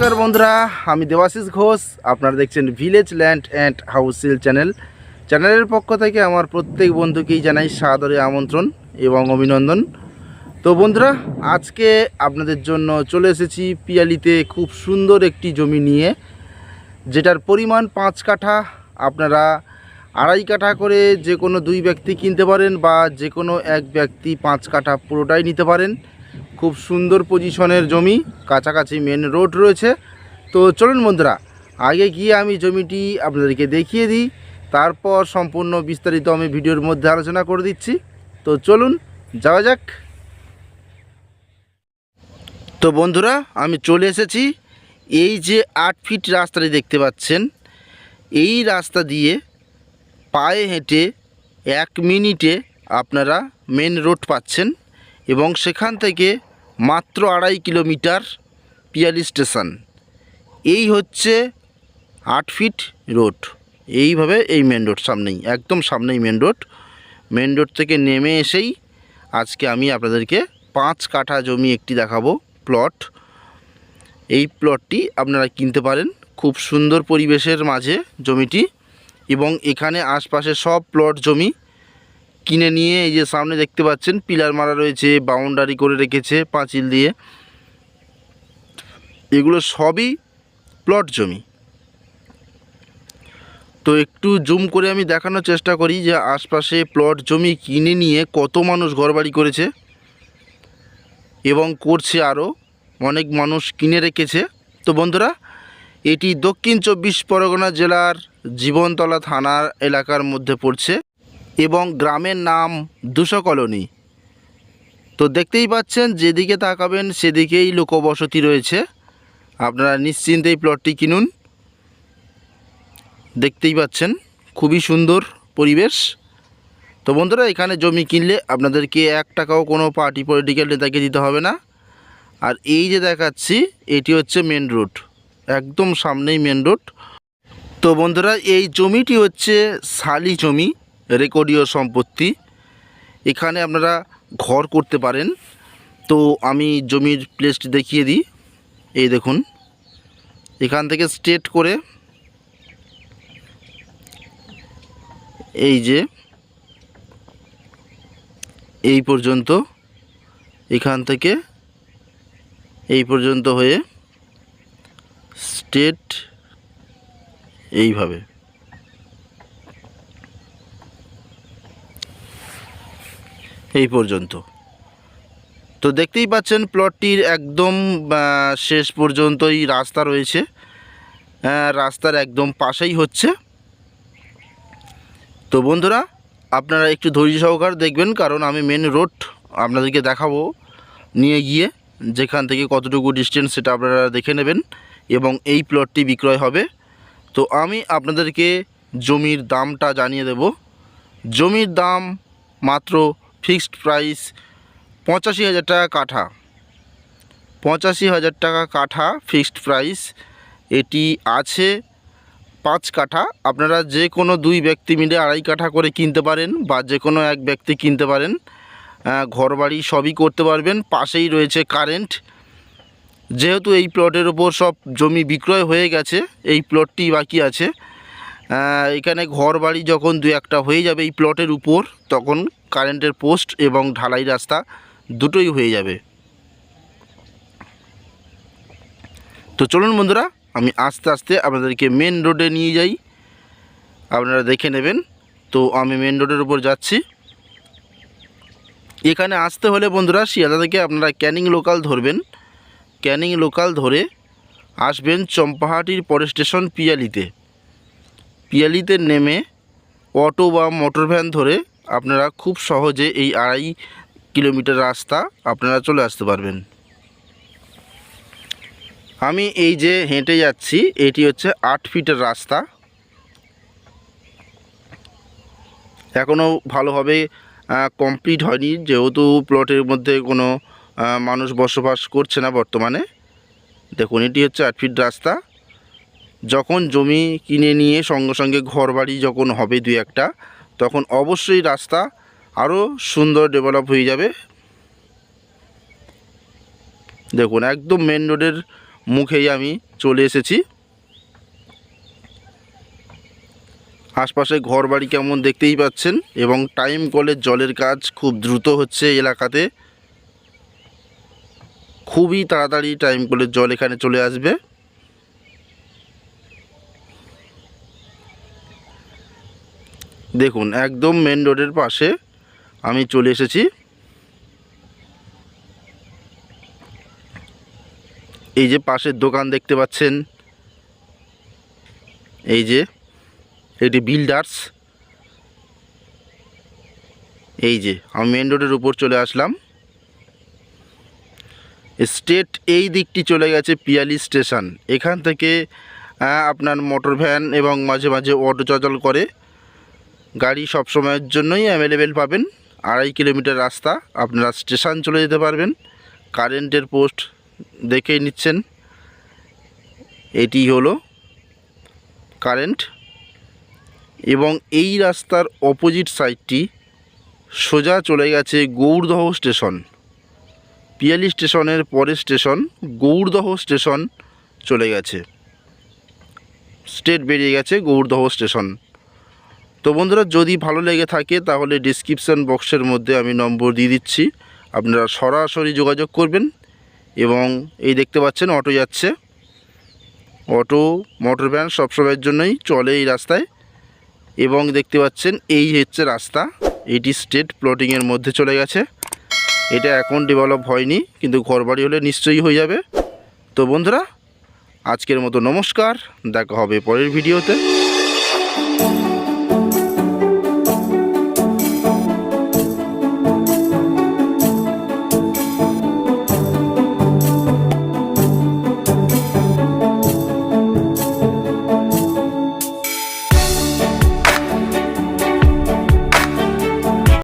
নমস্কার বন্ধুরা, আমি দেবাশিস ঘোষ, আপনারা দেখছেন ভিলেজ ল্যান্ড অ্যান্ড হাউসিল চ্যানেল চ্যানেলের পক্ষ থেকে আমার প্রত্যেক বন্ধুকেই জানাই সাদরে আমন্ত্রণ এবং অভিনন্দন। তো বন্ধুরা, আজকে আপনাদের জন্য চলে এসেছি পিয়ালিতে খুব সুন্দর একটি জমি নিয়ে, যেটার পরিমাণ পাঁচ কাঠা। আপনারা আড়াই কাঠা করে যে কোনো দুই ব্যক্তি কিনতে পারেন বা যে কোনো এক ব্যক্তি পাঁচ কাঠা পুরোটাই নিতে পারেন। খুব সুন্দর পজিশনের জমি, কাছাকাছি মেন রোড রয়েছে। তো চলুন বন্ধুরা, আগে গিয়ে আমি জমিটি আপনাদেরকে দেখিয়ে দিই, তারপর সম্পূর্ণ বিস্তারিত আমি ভিডিওর মধ্যে আলোচনা করে দিচ্ছি। তো চলুন, যাওয়া যাক। তো বন্ধুরা, আমি চলে এসেছি, এই যে আট ফিট রাস্তাটি দেখতে পাচ্ছেন, এই রাস্তা দিয়ে পায়ে হেঁটে এক মিনিটে আপনারা মেন রোড পাচ্ছেন এবং সেখান থেকে মাত্র আড়াই কিলোমিটার পিয়ালি স্টেশন। এই হচ্ছে আট ফিট রোড। এইভাবে এই মেন রোড সামনেই, একদম সামনেই মেন রোড। মেন রোড থেকে নেমে এসেই আজকে আমি আপনাদেরকে পাঁচ কাঠা জমি একটি দেখাবো প্লট। এই প্লটটি আপনারা কিনতে পারেন খুব সুন্দর পরিবেশের মাঝে জমিটি এবং এখানে আশপাশে সব প্লট জমি কিনে নিয়ে এই যে সামনে দেখতে পাচ্ছেন, পিলার মারা রয়েছে, বাউন্ডারি করে রেখেছে পাঁচিল দিয়ে। এগুলো সবই প্লট জমি। তো একটু জুম করে আমি দেখানোর চেষ্টা করি যে আশপাশে প্লট জমি কিনে নিয়ে কত মানুষ ঘরবাড়ি করেছে এবং করছে আরও। অনেক মানুষ কিনে রেখেছে। তো বন্ধুরা, এটি দক্ষিণ চব্বিশ পরগনা জেলার জীবনতলা থানার এলাকার মধ্যে পড়ছে। এবং গ্রামের নাম দুশো কলোনি। তো দেখতেই পাচ্ছেন, যেদিকে তাকাবেন সেদিকেই লোকবসতি রয়েছে। আপনারা নিশ্চিন্তেই প্লটটি কিনুন। দেখতেই পাচ্ছেন, খুবই সুন্দর পরিবেশ। তো বন্ধুরা, এখানে জমি কিনলে আপনাদেরকে এক টাকাও কোনো পার্টি পলিটিক্যাল নেতাকে দিতে হবে না। আর এই যে দেখাচ্ছি, এটি হচ্ছে মেন রোড একদম সামনেই মেন রোড তো বন্ধুরা, এই জমিটি হচ্ছে শালি জমি। রেকর্ডীয় সম্পত্তি। এখানে আপনারা ঘর করতে পারেন। তো আমি জমির প্লেসটি দেখিয়ে দিই। এই দেখুন। এখান থেকে স্ট্রেট করে এই যে এই পর্যন্ত, এখান থেকে এই পর্যন্ত হয়ে স্টেট এইভাবে। এই পর্যন্ত। তো দেখতেই পাচ্ছেন প্লটটির একদম শেষ পর্যন্তই রাস্তা রয়েছে। আহ, রাস্তার একদম পাশেই হচ্ছে। তো বন্ধুরা আপনারা একটু ধৈর্য সহকার দেখবেন কারণ আমি মেন রোড আপনাদেরকে দেখাবো নিয়ে গিয়ে যেখান থেকে কতটুকু ডিস্টেন্স সেটা আপনারা দেখে নেবেন এবং এই প্লটটি বিক্রয় হবে। তো আমি আপনাদেরকে জমির দামটা জানিয়ে দেব। জমির দাম মাত্র ফিক্সড প্রাইস পঁচাশি হাজার টাকা কাঠা। পঁচাশি হাজার টাকা কাঠা ফিক্সড প্রাইস। এটি আছে পাঁচ কাঠা। আপনারা যে কোনো দুই ব্যক্তি মিলে আড়াই কাঠা করে কিনতে পারেন বা যে কোনো এক ব্যক্তি কিনতে পারেন। আহ, ঘরবাড়ি সবই করতে পারবেন। পাশেই রয়েছে কারেন্ট। যেহেতু এই প্লটের ওপর সব জমি বিক্রয় হয়ে গেছে এই প্লটটি বাকি আছে। এখানে ঘর বাড়ি যখন দু একটা হয়ে যাবে এই প্লটের উপর তখন কারেন্টের পোস্ট এবং ঢালাই রাস্তা দুটোই হয়ে যাবে। তো চলুন বন্ধুরা, আমি আস্তে আস্তে আপনাদেরকে মেন রোডে নিয়ে যাই। আপনারা দেখে নেবেন। তো আমি মেন রোডের উপর যাচ্ছি। এখানে আসতে হলে বন্ধুরা, শিয়ালদা থেকে আপনারা ক্যানিং লোকাল ধরবেন। ক্যানিং লোকাল ধরে আসবেন চম্পাহাটির পরে স্টেশন পিয়ালিতে। পিয়ালিতে নেমে অটো বা মোটর ভ্যান ধরে আপনারা খুব সহজে এই আড়াই কিলোমিটার রাস্তা আপনারা চলে আসতে পারবেন। আমি এই যে হেঁটে যাচ্ছি, এটি হচ্ছে আট ফিটের রাস্তা। এখনও ভালোভাবে কমপ্লিট হয়নি, যেহেতু প্লটের মধ্যে কোনো মানুষ বসবাস করছে না বর্তমানে। দেখুন, এটি হচ্ছে আট ফিট রাস্তা। যখন জমি কিনে নিয়ে সঙ্গে সঙ্গে ঘর বাড়ি যখন হবে দুই একটা তখন অবশ্যই রাস্তা আরও সুন্দর ডেভেলপ হয়ে যাবে। দেখুন, একদম মেন রোডের মুখেই আমি চলে এসেছি। আশপাশে ঘর বাড়ি কেমন দেখতেই পাচ্ছেন এবং টাইম কলের জলের কাজ খুব দ্রুত হচ্ছে এলাকাতে। খুবই তাড়াতাড়ি টাইম কলের জল এখানে চলে আসবে। দেখুন, একদম মেন রোডের পাশে আমি চলে এসেছি। এই যে পাশের দোকান দেখতে পাচ্ছেন, এই যে এটি বিল্ডার্স এই যে আমি মেন রোডের উপর চলে আসলাম। স্টেট এই দিকটি চলে গেছে পিয়ালি স্টেশন। এখান থেকে আপনার মোটর ভ্যান এবং মাঝে মাঝে অটো চলাচল করে। গাড়ি সব সময়ের জন্যই অ্যাভেলেবেল পাবেন। আড়াই কিলোমিটার রাস্তা, আপনারা স্টেশন চলে যেতে পারবেন। কারেন্টের পোস্ট দেখেই নিচ্ছেন। এটি হলো কারেন্ট। এবং এই রাস্তার অপোজিট সাইডটি সোজা চলে গেছে গৌরদহ স্টেশন। পিয়ালি স্টেশনের পরের স্টেশন গৌরদহ স্টেশন চলে গেছে। স্টেট বেরিয়ে গেছে গৌরদহ স্টেশন। তো বন্ধুরা, যদি ভালো লেগে থাকে তাহলে ডিসক্রিপশান বক্সের মধ্যে আমি নম্বর দিয়ে দিচ্ছি। আপনারা সরাসরি যোগাযোগ করবেন এবং এই দেখতে পাচ্ছেন, অটো যাচ্ছে। অটো মোটর ভ্যান সবসময়ের জন্যই চলে এই রাস্তায়। এবং দেখতে পাচ্ছেন, এই হচ্ছে রাস্তা। এটি স্টেট প্লটিংয়ের মধ্যে চলে গেছে। এটা এখন ডেভেলপ হয়নি, কিন্তু ঘরবাড়ি হলে নিশ্চয়ই হয়ে যাবে। তো বন্ধুরা, আজকের মতো নমস্কার। দেখা হবে পরের ভিডিওতে।